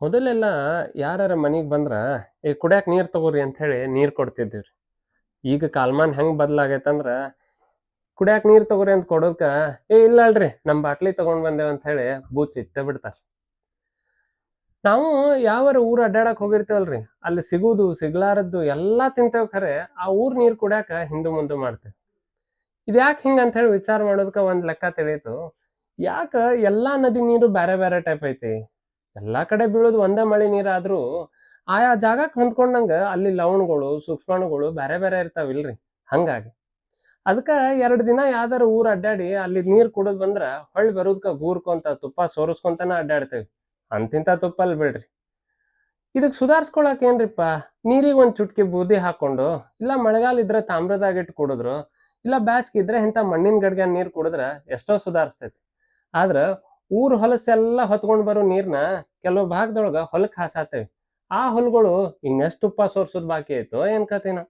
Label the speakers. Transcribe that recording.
Speaker 1: ಮೊದಲೆಲ್ಲ ಯಾರ ಮನೆಗೆ ಬಂದ್ರ, ಏ ಕುಡ್ಯಾಕ್ ನೀರ್ ತಗೋರಿ ಅಂತ ಹೇಳಿ ನೀರ್ ಕೊಡ್ತಿದ್ದೀವ್ರಿ. ಈಗ ಕಾಲ್ಮಾನ್ ಹೆಂಗ್ ಬದ್ಲಾಗೈತಂದ್ರ, ಕುಡ್ಯಾಕ್ ನೀರ್ ತಗೋರಿ ಅಂತ ಕೊಡೋದ್ಕ, ಏ ಇಲ್ಲ ಅಲ್ರಿ, ನಮ್ ಬಾಟ್ಲಿ ತಗೊಂಡ್ ಬಂದೇವ್ ಅಂತ ಹೇಳಿ ಬೂಚ್ ಇಟ್ಟ ಬಿಡ್ತಾರ. ನಾವು ಯಾವಾರ ಊರ್ ಅಡ್ಡಾಡಕ್ ಹೋಗಿರ್ತೇವಲ್ರಿ, ಅಲ್ಲಿ ಸಿಗುದು, ಸಿಗ್ಲಾರದ್ದು ಎಲ್ಲಾ ತಿಂತೇವ್ ಖರೆ, ಆ ಊರ್ ನೀರ್ ಕುಡ್ಯಾಕ ಹಿಂದೆ ಮುಂದೆ ಮಾಡ್ತೇವ್. ಇದ್ಯಾಕ್ ಹಿಂಗ ಅಂತ ಹೇಳಿ ವಿಚಾರ ಮಾಡೋದಕ್ಕ ಒಂದ್ ಲೆಕ್ಕ ತಿಳಿಯಿತು ಯಾಕ ಎಲ್ಲಾ ನದಿ ನೀರು ಬ್ಯಾರೆ ಬ್ಯಾರೆ ಟೈಪ್ ಐತಿ. ಎಲ್ಲಾ ಕಡೆ ಬೀಳೋದು ಒಂದೇ ಮಳೆ ನೀರಾದ್ರೂ ಆಯಾ ಜಾಗಕ್ಕೆ ಹೊಂದ್ಕೊಂಡಂಗ ಅಲ್ಲಿ ಲವಣಗಳು, ಸೂಕ್ಷ್ಮಾಣುಗಳು ಬೇರೆ ಬೇರೆ ಇರ್ತಾವಿಲ್ರಿ. ಹಂಗಾಗಿ ಅದಕ್ಕ ಎರಡು ದಿನ ಯಾವ್ದಾರು ಊರ್ ಅಡ್ಡಾಡಿ ಅಲ್ಲಿ ನೀರ್ ಕುಡದ್ ಬಂದ್ರ ಹೊಳ್ಳಿ ಬರೋದ್ಕ ಗೂರ್ಕೊಂತ ತುಪ್ಪ ಸೋರಿಸ್ಕೊಂತನ ಅಡ್ಡಾಡ್ತೇವಿ. ಅಂತಿಂತ ತುಪ್ಪ ಅಲ್ಲಿ ಬಿಡ್ರಿ. ಇದಕ್ ಸುಧಾರ್ಸ್ಕೊಳಕ್ ಏನ್ರಿಪ್ಪ? ನೀರಿಗ್ ಒಂದ್ ಚುಟ್ಕಿ ಬೂದಿ ಹಾಕೊಂಡು ಇಲ್ಲ ಮಳೆಗಾಲ ಇದ್ರೆ ತಾಮ್ರದಾಗ ಇಟ್ಟು ಕುಡಿದ್ರು ಇಲ್ಲ ಬ್ಯಾಸ್ಗಿದ್ರೆ ಇಂಥ ಮಣ್ಣಿನ ಗಡ್ಗೆ ನೀರ್ ಕುಡಿದ್ರ ಎಷ್ಟೋ ಸುಧಾರಿಸ್ತೈತಿ. ಆದ್ರ ಊರ್ ಹೊಲಸೆಲ್ಲ ಹೊತ್ಕೊಂಡ್ ಬರೋ ನೀರ್ನ ಕೆಲವು ಭಾಗದೊಳಗ ಹೊಲಕ್ ಹಾಸಾತೇವೆ. ಆ ಹೊಲಗಳು ಇನ್ನೆಷ್ಟು ತುಪ್ಪ ಸೋರ್ಸೋದ್ ಬಾಕಿ ಆಯ್ತು ಏನ್ ಕತೆನೋ